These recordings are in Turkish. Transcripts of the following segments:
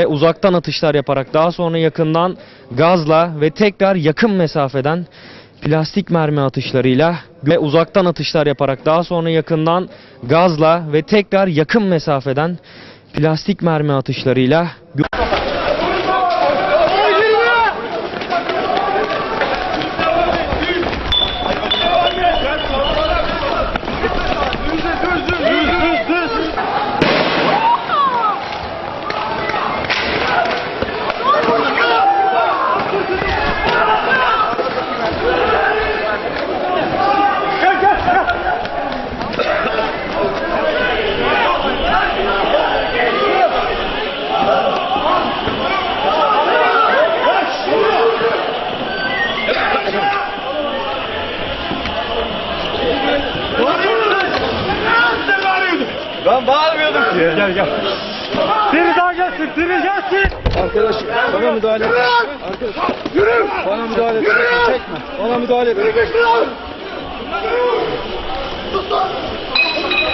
Ve uzaktan atışlar yaparak daha sonra yakından gazla ve tekrar yakın mesafeden plastik mermi atışlarıyla ve uzaktan atışlar yaparak daha sonra yakından gazla ve tekrar yakın mesafeden plastik mermi atışlarıyla Ben bağırmıyordum ki. Gel gel. Biri daha gelsin, biri gelsin. Arkadaş bana müdahale et. Arkadaş. Yürü. Bana müdahale et. Çekme. Bana müdahale et.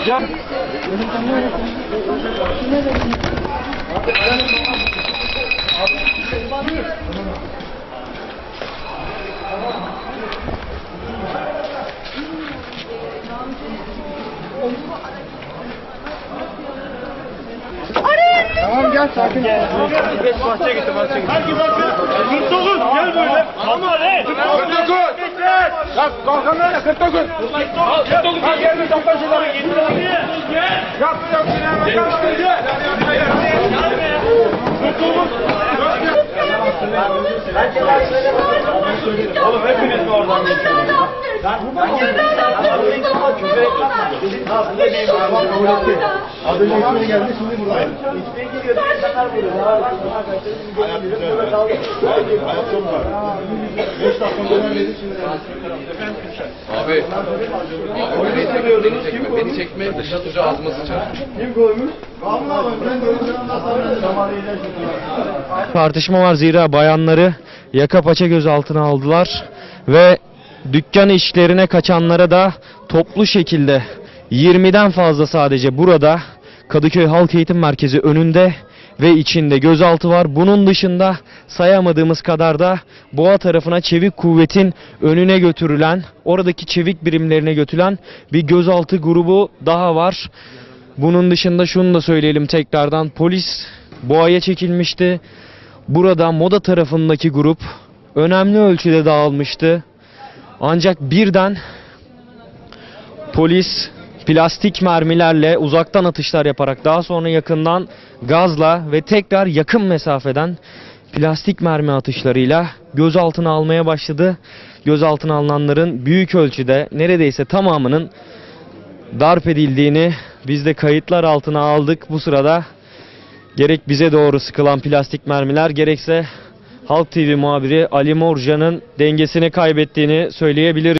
Gel. Tamam gel sakin ol. Geç bahçeye gitti bahçeye gitti. Herkes arkaya. 49 gel böyle. Ama ne? 49. Kalk kalkan öyle 49. 49. Kalk yerine topla şunları. Yap yap sinema kalk. Oğlum hepiniz mi oradan geçiyorsunuz? Hiçbiri geldi şimdi burada. Abi, abi beni beni çekme, dışa tuca ağzıma sıçar. Kim koymuş? Tartışma var zira bayanları yaka paça gözaltına aldılar ve dükkan işlerine kaçanlara da toplu şekilde 20'den fazla sadece burada Kadıköy Halk Eğitim Merkezi önünde ve içinde gözaltı var. Bunun dışında sayamadığımız kadar da Boğa tarafına çevik kuvvetin önüne götürülen, oradaki çevik birimlerine götürülen bir gözaltı grubu daha var. Bunun dışında şunu da söyleyelim tekrardan. Polis Boğa'ya çekilmişti. Burada Moda tarafındaki grup önemli ölçüde dağılmıştı. Ancak birden polis plastik mermilerle uzaktan atışlar yaparak daha sonra yakından gazla ve tekrar yakın mesafeden plastik mermi atışlarıyla gözaltına almaya başladı. Gözaltına alınanların büyük ölçüde neredeyse tamamının darp edildiğini biz de kayıtlar altına aldık. Bu sırada gerek bize doğru sıkılan plastik mermiler gerekse Halk TV muhabiri Ali Morcan'ın dengesini kaybettiğini söyleyebiliriz.